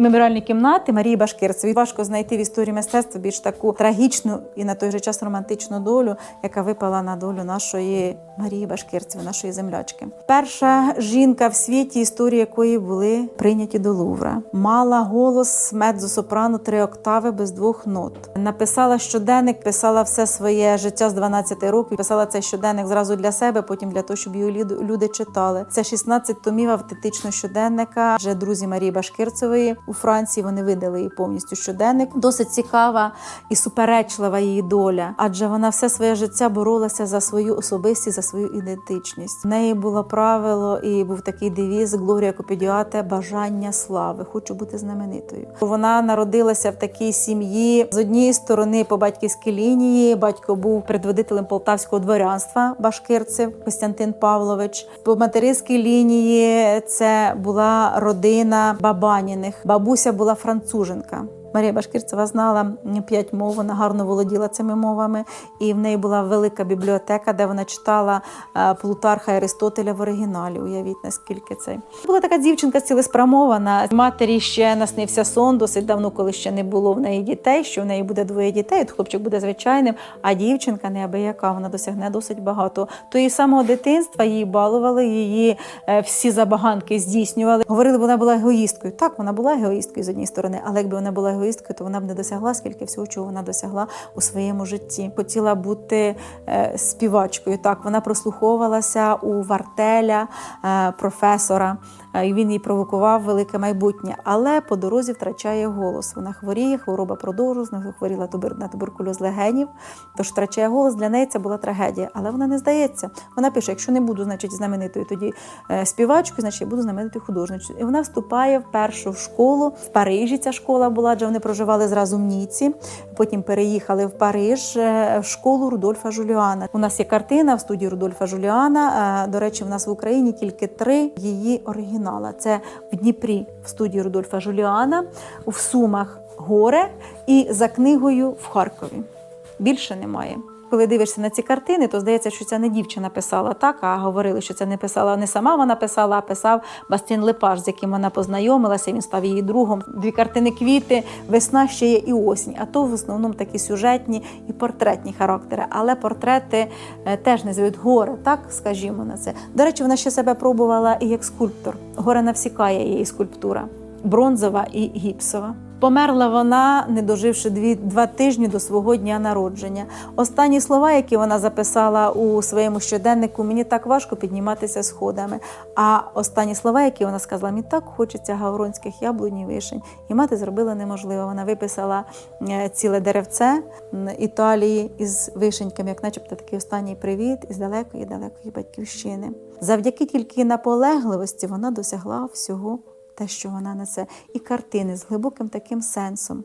меморіальні кімнати Марії Башкирцевої. Важко знайти в історії мистецтва більш таку трагічну і на той же час романтичну долю, яка випала на долю нашої Марії Башкирцевої, нашої землячки. Перша жінка в світі, історії якої були прийняті до Лувра, мала голос мецзо-сопрано три октави без двох нот. Написала щоденник, писала все своє життя з 12 років. Писала цей щоденник зразу для себе, потім для того, щоб люд- люди читали. Це 16 томів автентичного щоденника. Вже друзі Марії Башкирцевої у Франції вони видали її повністю щоденник. Досить цікава і суперечлива її доля, адже вона все своє життя боролася за свою особистість, за свою ідентичність. В неї було правило і був такий девіз Глорія Копідіате бажання слави. Хочу бути знаменитою. Вона народилася в такій сім'ї з однієї сторони по батьківській лінії. Батько був предводителем полтавського дворянства Башкирцев Костянтин Павлович. По материнській лінії це була родина Бабаніних. Бабуся була француженка. Марія Башкирцева знала п'ять мов, вона гарно володіла цими мовами, і в неї була велика бібліотека, де вона читала е, Плутарха і Аристотеля в оригіналі. Уявіть, наскільки це була така дівчинка цілеспрямована. Матері ще наснився сон досить давно, коли ще не було в неї дітей. Що в неї буде двоє дітей, от хлопчик буде звичайним, а дівчинка неабияка, вона досягне досить багато. То і самого дитинства її балували, її е, всі забаганки здійснювали. Говорили, вона була егоїсткою. Так, вона була егоїсткою з однієї сторони, але якби вона була егоїсткою, то вона б не досягла скільки всього, чого вона досягла у своєму житті. Хотіла бути е, співачкою. Так, вона прослуховувалася у вартеля е, професора. е, І він їй провокував велике майбутнє, але по дорозі втрачає голос. Вона хворіє, хвороба продовжується, захворіла тубер- на туберкульоз легенів, тож втрачає голос. Для неї це була трагедія, але вона не здається. Вона пише: якщо не буду, значить, знаменитою тоді співачкою, значить я буду знаменитою художницею. І вона вступає в першу школу в Парижі. Ця школа була, адже вони проживали зразу в Ніці. Потім переїхали в Париж е, в школу Рудольфа Жуліана. У нас є картина в студії Рудольфа Жуліана. Е, До речі, в нас в Україні тільки три її оригінала. Це в Дніпрі в студії Рудольфа Жуліана, в Сумах горе і за книгою в Харкові. Більше немає. Коли дивишся на ці картини, то здається, що це не дівчина писала так, а говорили, що це не писала не сама вона писала, а писав Бастін Лепаш, з яким вона познайомилася. Він став її другом. Дві картини квіти, весна ще є і осінь. А то в основному такі сюжетні і портретні характери. Але портрети е, теж називають горе, так скажімо на це. До речі, вона ще себе пробувала і як скульптор. Горе навсікає її скульптура, бронзова і гіпсова. Померла вона, не доживши дві, два тижні до свого дня народження. Останні слова, які вона записала у своєму щоденнику, мені так важко підніматися сходами. А останні слова, які вона сказала, мені так хочеться гавронських яблунь і вишень. І мати зробила неможливо. Вона виписала е, ціле деревце Італії із вишеньками, як начебто такий останній привіт із далекої далекої батьківщини. Завдяки тільки наполегливості вона досягла всього те, що вона несе, і картини з глибоким таким сенсом.